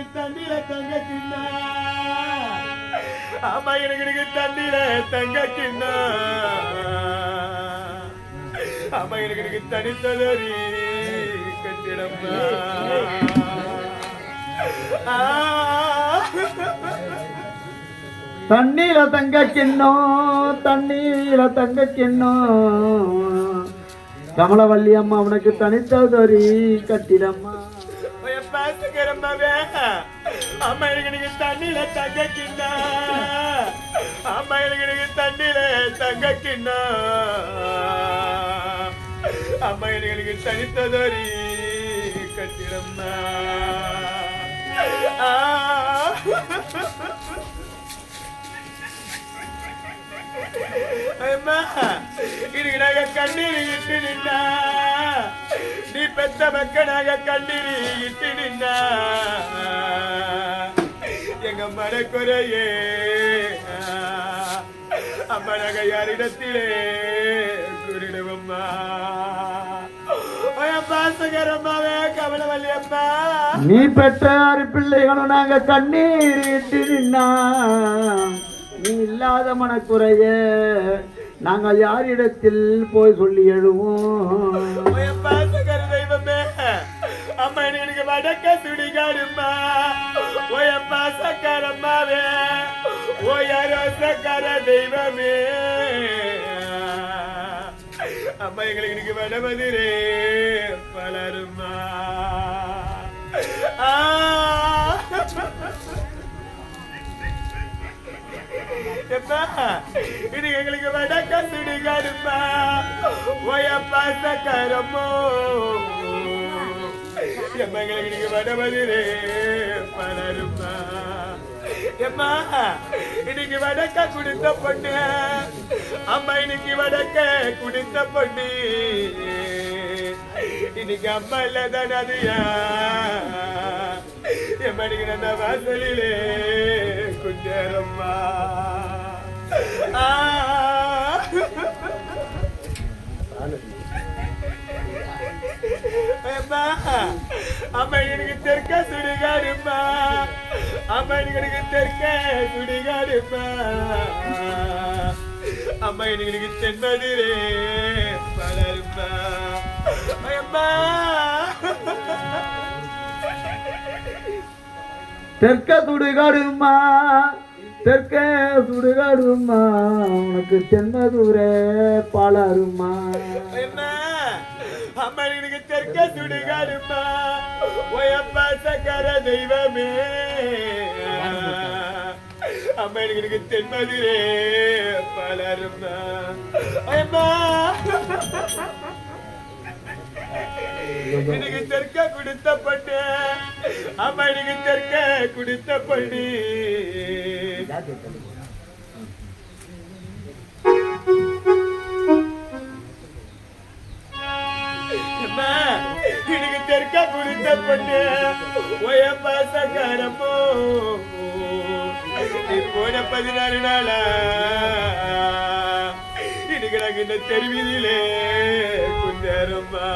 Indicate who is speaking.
Speaker 1: எனக்கு தண்ணீர தங்க கிண்ணா அம்மா எனக்கு தண்ணீர தங்க கிண்ணா அம்மா எனக்கு தனித்ததறி கட்டிடம்மா. ஆ.
Speaker 2: தண்ணீர தங்க கிண்ணம் தண்ணீர தங்க கிண்ணம் கமலவல்லி அம்மா உனக்கு தனித்ததொரி கட்டிடம்மா.
Speaker 1: பாத்துக்கிறம்மாவே அம்மா எனக்கு தண்ணியில தங்க கிண்ணா அம்மா எனக்கு தண்ணியில தங்க கிண்ணா அம்மா எனக்கு எனக்கு கட்டிடம்மா அம்மா இதுக்கு நாங்க கண்ணீர் இட்டு நின்னா? பெத்த மக்க நாங்க கண்ணீர் இட்டு நின்னா எங்க மனக்குறையே. அம்மா. நாங்க யாரிடத்திலே கூறிடுவோம்மா
Speaker 2: நீ பெற்ற ஆறு பிள்ளைகளும் நாங்க கண்ணீர் இட்டு நின்னா. நீ இல்லாத மனக்குறைய நாங்கள் யாரிடத்தில் போய் சொல்லி எழுவோம்?
Speaker 1: அம்மா எனக்கு வடக்க சுடிகாடுமா ஓய பாசக்காரம்மாவே ஓய ரோசக்கார தெய்வமே அம்மா எங்களுக்கு இன்னைக்கு வடமதிரே பலருமா ஆ இது எங்களுக்கு வடக்க சுடுகாடுப்பா ஓயப்பா சக்கரமோ. எப்பா எங்களுக்கு நீங்க எம்மா இன்னைக்கு வடக்க குடித்த பொண்ணு அம்மா இன்னைக்கு வடக்க குடித்த பொண்ணு இன்னைக்கு அம்மா இல்லதான் அதுயா எம்மடிக்கு நல்ல வாசலிலே குஞ்சரம்மா ஆ அம்மா எனக்கு தெற்க சுடுகாடுமா அம்மா எனக்கு தெற்க சுடுகாடுமா அம்மா எனக்கு தென்பதிரே பலருமா அம்மா
Speaker 2: தெற்க சுடுகாடுமா தெற்க சுடுகாடுமா உனக்கு தென்னதூரே பாலாருமா
Speaker 1: அம்மா தெற்க சுடுகாடுமா ஒயப்பா சக்கர தெய்வமே. அம்மனுக்கு எனக்கு தென்மதுரே பலருமா அம்மா. எனக்கு தெற்க குடித்த பண்ணு. அம்மா எனக்கு தெற்க குடித்த பண்ணி. எனக்கு குறித்த பொண்ணு ஒய பாசக்காரமோ போன பதினாறு நாளா? இன்னைக்கு நாங்க இந்த குந்தரம்மா